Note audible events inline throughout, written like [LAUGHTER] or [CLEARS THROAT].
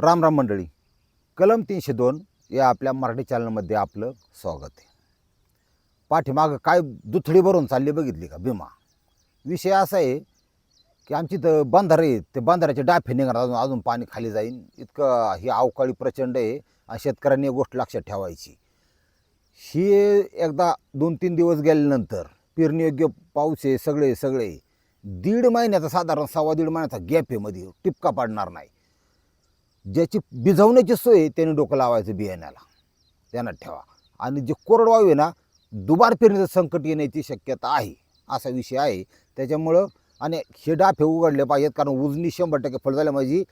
राम राम मंडळी. कलम तीनशे दोन या आपल्या मराठी चॅनलमध्ये आपलं स्वागत आहे. पाठीमागं काय दुथडी भरून चालली बघितली का? भीमा. विषय असा आहे की आमची तर बांधारे आहेत. ते बांधाऱ्याचे डाफे निघणार अजून अजून पाणी खाली जाईन. इतकं ही अवकाळी प्रचंड आहे आणि शेतकऱ्यांनी एक गोष्ट लक्षात ठेवायची. ही एकदा दोन तीन दिवस गेल्यानंतर पेरणीयोग्य पाऊस आहे सगळे सगळे. दीड महिन्याचा साधारण सव्वा दीड महिन्याचा गॅप आहे मध्ये. टिपका पाडणार नाही. ज्याची भिजवण्याची सोय आहे त्याने डोकं लावायचं बियाण्याला. त्यांना ठेवा. आणि जे कोरडवायू आहे ना दुबार पेरणीचं संकट येण्याची शक्यता आहे असा विषय आहे. त्याच्यामुळं आणि हे डाफे उघडले पाहिजेत कारण उजनी शंभर टक्के फळ झाल्या माझी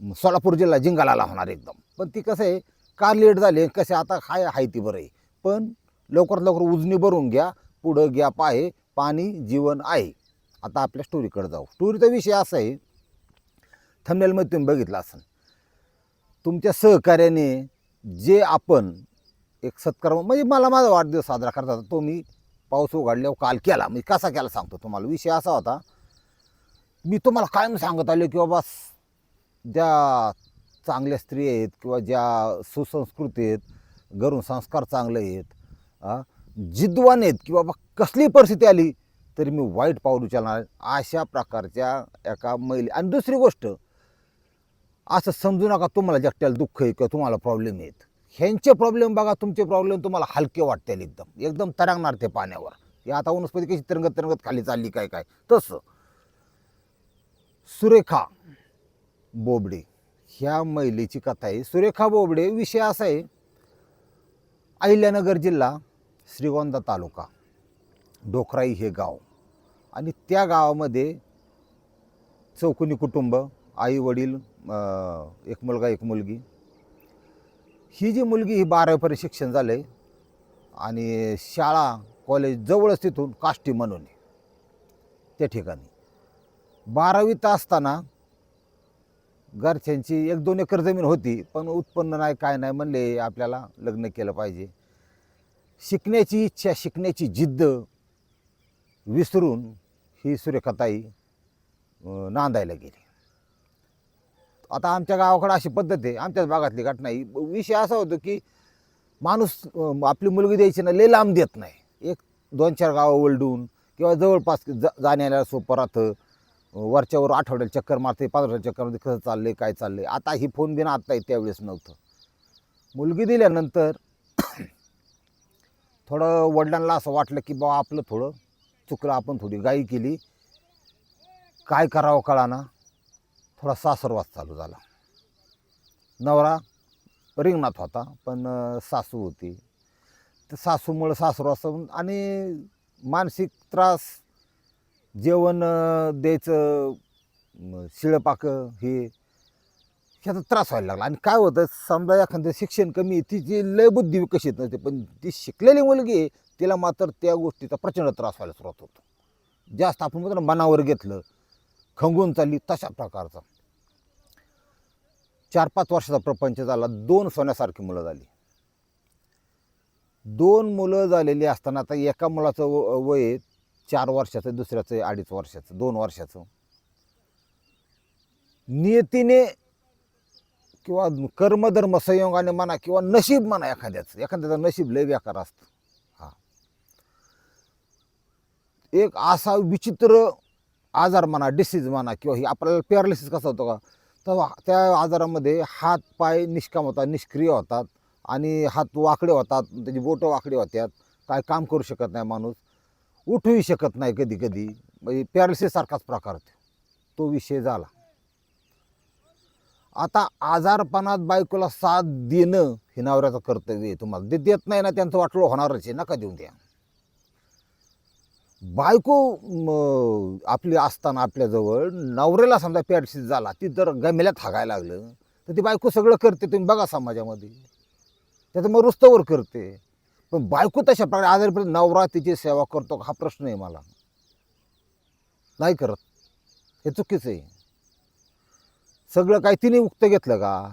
म्हणजे सोलापूर जिल्हा जिंगालाला होणार एकदम. पण ती कसं आहे का लेट झाले कसे आता हाय आहे ती बरं आहे. पण लवकरात लवकर उजनी भरून घ्या पुढं गॅप आहे पाणी जीवन आहे. आता आपल्या स्टोरीकडे जाऊ. स्टोरीचा विषय असा आहे थंबनेलमध्ये तुम्ही बघितला असेल. तुमच्या सहकार्याने जे आपण एक सत्कार म्हणजे मला माझा वाढदिवस साजरा करता तो मी पाऊस उघडल्यावर काल केला. मी कसा केला सांगतो तुम्हाला. विषय असा होता मी तुम्हाला कायम सांगत आलो की बाबा ज्या चांगल्या स्त्री आहेत किंवा ज्या सुसंस्कृत आहेत घरून संस्कार चांगले आहेत जिद्वान आहेत की बाबा कसली परिस्थिती आली तरी मी वाईट पाऊल उचलणार अशा प्रकारच्या एका महिला आणि दुसरी गोष्ट असं समजू नका तुम्हाला जगट्याला दुःख आहे किंवा तुम्हाला प्रॉब्लेम आहेत. ह्यांचे प्रॉब्लेम बघा तुमचे प्रॉब्लेम तुम्हाला हलके वाटतील एकदम. एकदम तरंगणार ते पाण्यावर. हे आता वनस्पती कशी तरंगत तरंगत खाली चालली काय काय? तसं. सुरेखा बोबडे. ह्या महिलेची कथा आहे. सुरेखा बोबडे विषय असा आहे. अहिल्यानगर जिल्हा श्रीगोंदा तालुका. डोकराई हे गाव. आणि त्या गावामध्ये चौकोनी कुटुंब आई वडील एक मुलगा एक मुलगी. ही जी मुलगी ही बारावीपर्यंत शिक्षण झालं आहे आणि शाळा कॉलेज जवळच तिथून काष्टी म्हणून आहे. त्या ठिकाणी. बारावीत असताना घरच्यांची एक दोन एकर जमीन होती पण उत्पन्न नाही काय नाही म्हणले आपल्याला लग्न केलं पाहिजे. शिकण्याची इच्छा शिकण्याची जिद्द विसरून ही सूर्यकथाई नांदायला गेली. आता आमच्या गावाकडे अशी पद्धत आहे आमच्याच भागातली घटना ही विषय असा होतो की माणूस आपली मुलगी द्यायची ना लय लांब देत नाही. एक दोन चार गावं ओलडून किंवा जवळपास जा जाण्याला सोपं राहतं. वरच्यावर आठवड्याला चक्कर मारते पंधरा चक्करमध्ये कसं चाललंय काय चाललंय. आता ही फोन बिन आहे त्यावेळेस नव्हतं. मुलगी दिल्यानंतर [CLEARS THROAT] थोडं वडिलांना असं वाटलं की बाबा आपलं थोडं चुकलं आपण थोडी गाई केली. काय करावं कळाना. थोडा सासरवास चालू झाला. नवरा रिंगणात होता पण सासू होती. तर सासूमुळं सासरवास आणि मानसिक त्रास जेवण द्यायचं म, शिळपाकं हे ह्याचा त्रास व्हायला लागला. आणि काय होतं समजा एखादं शिक्षण कमी तिची लय बुद्धी विकसित नसते पण ती शिकलेली मुलगी तिला मात्र त्या गोष्टीचा प्रचंड त्रास व्हायला सुरुवात होतो. जास्त आपण म्हणतो ना मनावर घेतलं खंगून चालली तशा प्रकारचा. चार पाच वर्षाचा प्रपंच झाला. दोन सोन्यासारखी मुलं झाली. दोन मुलं झालेली असताना आता एका मुलाचं व- वय चार वर्षाचं दुसऱ्याचं अडीच वर्षाचं दोन वर्षाचं. नियतीने किंवा कर्मधर्म संयोगाने म्हणा किंवा नशीब म्हणा एखाद्याचं. एखाद्याचं नशीब लय बेकार असतं. हा. एक असा विचित्र आजार म्हणा डिसीज म्हणा किंवा ही आपल्याला पॅरालिसिस कसा होतो का? तर त्या आजारामध्ये हात पाय निष्काम होतात निष्क्रिय होतात आणि हात वाकडे होतात त्याची बोटं वाकडे होतात. काय काम करू शकत नाही माणूस. उठूही शकत नाही कधी कधी म्हणजे पॅरालिसिससारखाच प्रकार तो. तो विषय झाला. आता आजारपणात बायकोला साथ देणं हे नवऱ्याचं कर्तव्य आहे तुम्हाला. ते देत नाही ना त्यांचं वाटलं होणारच आहे. नका देऊन द्या बायको म, आपली असताना आपल्याजवळ नवऱ्याला समजा पॅरालिसिस झाला ती जर गमेल्यात थागायला लागलं तर ती बायको सगळं करते तुम्ही बघा समाजामध्ये. त्याचं मग रुस्तवर करते. पण बायको तशा प्रकारे आजारीपर्यंत नवरा तिची सेवा करतो का? हा प्रश्न आहे मला. नाही करत. हे चुकीचं आहे. सगळं काय तिने उक्त घेतलं का?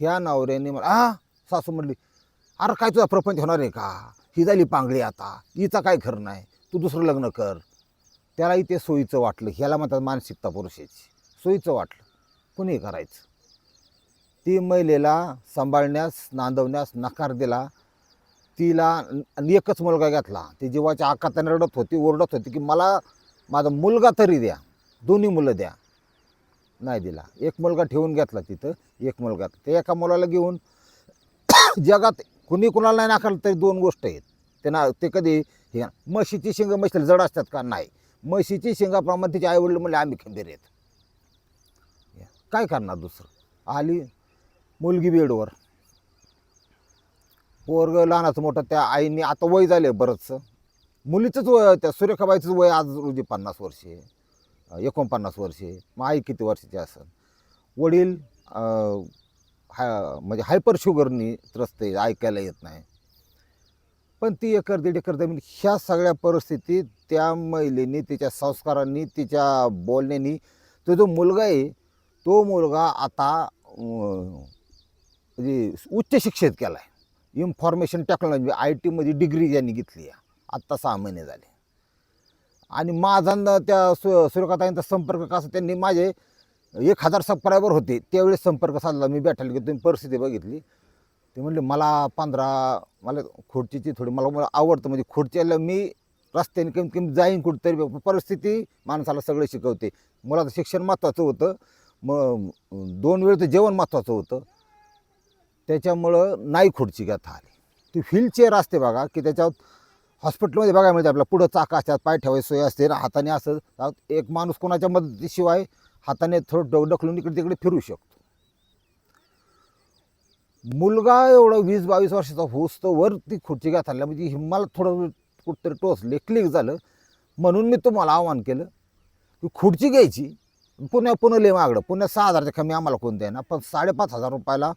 ह्या नवऱ्याने मला आ सासू म्हणली अरे काय तुझा प्रपंच होणार आहे का? ही झाली पांगळी आता. हिचा काय खरं नाही. तू दुसरं लग्न कर. त्यालाही ते सोयीचं वाटलं. ह्याला म्हणतात मानसिकता पुरुषाची. सोयीचं वाटलं. कुणी करायचं? ती महिलेला सांभाळण्यास नांदवण्यास नकार दिला. तिला आणि एकच मुलगा घेतला. ती जीवाच्या आकाताने रडत होती ओरडत होती की मला माझा मुलगा तरी द्या. दोन्ही मुलं द्या. नाही दिला. एक मुलगा ठेवून घेतला तिथं एक मुलगा. ते एका मुलाला घेऊन [COUGHS] जगात कुणी कुणाला नाही नाकारलं तरी दोन गोष्ट आहेत. त्यांना ते कधी हे म्हशीची शिंग म्हशीला जड असतात का? नाही. म्हशीची शिंगाप्रमाणे तिचे आई वडील म्हणले आम्ही खंबीर आहेत. काय करणार दुसरं? आली मुलगी बेडवर. पोरग लहानाचं मोठं त्या आईने आता वय झाले बरंचसं. मुलीचंच वय त्या सुरेखाबाईचं वय आज रोजी पन्नास वर्षे एकोणपन्नास वर्षे मग आई किती वर्षाची असेल वडील हा म्हणजे हायपर शुगरनी त्रस्त आहे ऐकायला येत नाही. पण ती एकर दीड एकर जमीन ह्या सगळ्या परिस्थितीत त्या महिलेनी तिच्या संस्कारांनी तिच्या बोलण्यानी तो जो मुलगा आहे तो मुलगा आता म्हणजे उच्च शिक्षित केला आहे इन्फॉर्मेशन टेक्नॉलॉजी आय टीमध्ये डिग्री ज्यांनी घेतली आहे. आत्ता सहा महिने झाले. आणि माझा त्या सु सुरेखाताईंचा संपर्क कसा त्यांनी माझे एक हजार सबस्क्रायबर होते. त्यावेळेस संपर्क साधला मी भेटायला की तुम्ही परिस्थिती बघितली. ते म्हणले मला पंधरा मला खुर्चीची थोडी मला मला आवडतं म्हणजे खुर्चीला मी रस्त्याने कमीत कमी जाईन कुठेतरी परिस्थिती माणसाला सगळं शिकवते. मला तर शिक्षण महत्त्वाचं होतं. मग दोन वेळचं जेवण महत्त्वाचं होतं. त्याच्यामुळं नाही खुर्ची गाथा आली. ती व्हीलचेअर असते बघा की त्याच्यावर हॉस्पिटलमध्ये बघायला मिळते आपल्याला पुढं चाका असतात पाय ठेवायची सोय असते हाताने असं एक माणूस कोणाच्या मदतीशिवाय हाताने थोडं डो ढकलून इकडे तिकडे फिरू शकतो. मुलगा एवढं वीस बावीस वर्षाचा होस तर वर ती खुर्ची घ्या थांबल्या म्हणजे हिम्माला थोडं कुठतरी टोचले क्लिक झालं. म्हणून मी तुम्हाला आव्हान केलं की खुर्ची घ्यायची. पुण्या पुणे लय मागडं पुण्या सहा हजारच्या कमी आम्हाला कोण द्यायना पण साडेपाच हजार रुपयाला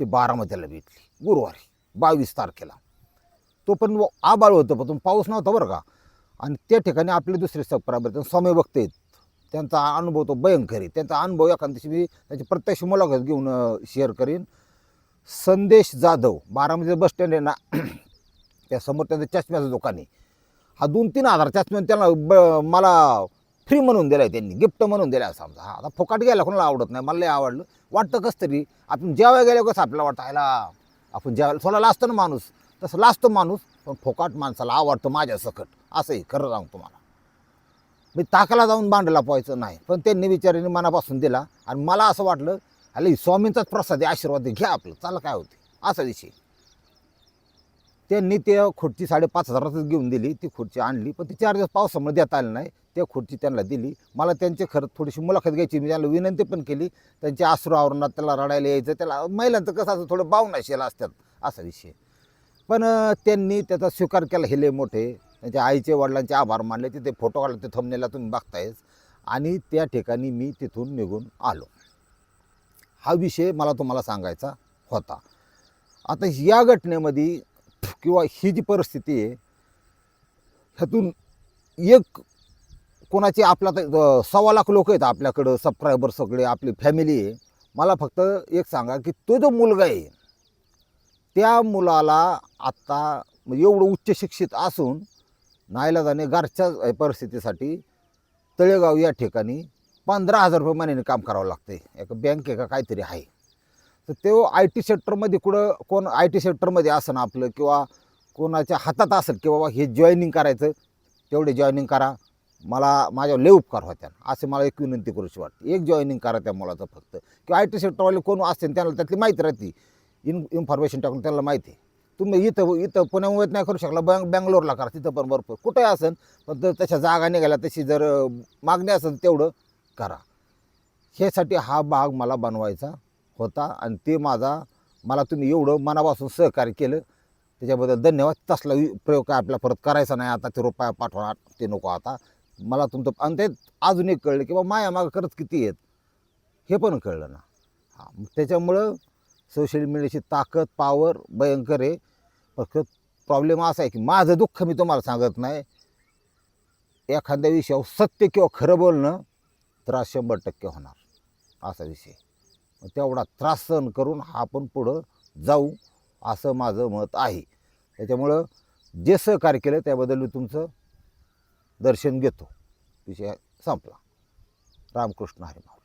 ते बारामतीला भेटली गुरुवारी बावीस तारखेला. तो पण आबाळ होतं पण पाऊस नव्हता बरं का. आणि त्या ठिकाणी आपले दुसरे सपराबर स्वामी भक्त आहेत. त्यांचा अनुभव तो भयंकर आहे. त्यांचा अनुभव एखाद्याशी दिवशी मी त्याची प्रत्यक्ष मुलाखत घेऊन शेअर करीन. संदेश जाधव बारामती बस स्टँड आहे ना [CLEARS THROAT] त्यासमोर त्यांचं चष्म्याचं दुकान आहे. हा दोन तीन हजार चष्म्या त्यांना ब मला फ्री म्हणून दिला आहे त्यांनी गिफ्ट म्हणून दिला आहे समजा. हा आता फुकाट गेला कोणाला आवडत नाही मला लई आवडलं. वाटतं कसं तरी आपण जेव्हा गेलो कसं आपल्याला वाटतं आयला आपण जेवायला स्वतः लाजतो ना माणूस. तसं लाजतो माणूस पण फोकाट माणसाला आवडतं माझ्या सकट. असंही खरं सांगतो मला. मी ताकाला जाऊन बांधला पोहायचं नाही पण त्यांनी विचाराने मनापासून दिला. आणि मला असं वाटलं अरे स्वामींचाच प्रसाद आहे आशीर्वाद आहे, घ्या आपलं चाल काय होते असा विषय. त्यांनी त्या खुर्ची साडेपाच हजारातच घेऊन दिली ती खुर्ची आणली पण ती चार दिवस पावसामुळे देता आली नाही. त्या खुर्ची त्यांना दिली. मला त्यांचे खरं थोडीशी मुलाखत घ्यायची मी त्यांना विनंती पण केली. त्यांच्या आसरू आवरणात त्याला रडायला यायचं त्याला महिलांचं कसं असं थोडं बावनाशीला असतात असा विषय. पण अं, त्यांनी त्याचा स्वीकार केला. हे लय मोठे. त्यांच्या आईचे वडिलांचे आभार मानले. तिथे फोटो काढले ते थंबनेला तुम्ही बघतायच. आणि त्या ठिकाणी मी तिथून निघून आलो. हा विषय मला तुम्हाला सांगायचा होता. आता या घटनेमध्ये किंवा ही जी परिस्थिती आहे ह्यातून एक कोणाची आपला तर, सव्वा लाख लोक आहेत आपल्याकडं सबस्क्रायबर सगळे आपली फॅमिली आहे. मला फक्त एक सांगा की तो जो मुलगा आहे त्या मुलाला आत्ता म्हणजे एवढं उच्च शिक्षित असून नाईलाजाने घरच्या परिस्थितीसाठी तळेगाव या ठिकाणी पंधरा हजार रुपये महिन्याने काम करावं लागते एक बँक एका काहीतरी आहे. तर तो आय टी सेक्टरमध्ये कुठं कोण आय टी सेक्टरमध्ये असं ना आपलं किंवा कोणाच्या हातात असेल की बाबा हे जॉईनिंग करायचं तेवढे जॉईनिंग करा. मला माझ्यावर लय उपकार होत्या. असे मला एक विनंती करूशी वाटते. एक जॉईनिंग करा त्या मुलाचं फक्त. किंवा आय टी सेक्टरवाले कोण असतील त्यांना त्यातली माहिती राहते. इन इन्फॉर्मेशन टाकून त्यांना माहिती. आहे तुम्ही इथं इथं पुण्यामुळे नाही करू शकला बँग बँगलोरला करा तिथं पण भरपूर. कुठंही असेल पण जर तशा जागा निघाल्या तशी जर मागणी असेल तेवढं करा. ह्यासाठी हा भाग मला बनवायचा होता आणि ते माझा मला तुम्ही एवढं मनापासून सहकार्य केलं. त्याच्याबद्दल धन्यवाद. तसला वि- प्रयोग काय आपला परत करायचा नाही. आता ते रुपया पाठवणार ते नको आता. मला तुमचं आणि ते अजून एक कळलं की बा माया मागं खरंच किती आहेत? हे पण कळलं ना. हां त्याच्यामुळं सोशल मीडियाची ताकद पावर भयंकर आहे. फक्त प्रॉब्लेम असा आहे की माझं दुःख मी तुम्हाला सांगत नाही. एखाद्या विषयावर सत्य किंवा खरं बोलणं त्रास शंभर टक्के होणार. असा विषय. मग तेवढा त्रास सहन करून हा आपण पुढं जाऊ असं माझं मत आहे. त्याच्यामुळं जे सहकार्य केलं त्याबद्दल मी तुमचं दर्शन घेतो. विषय संपला. रामकृष्ण हरिमा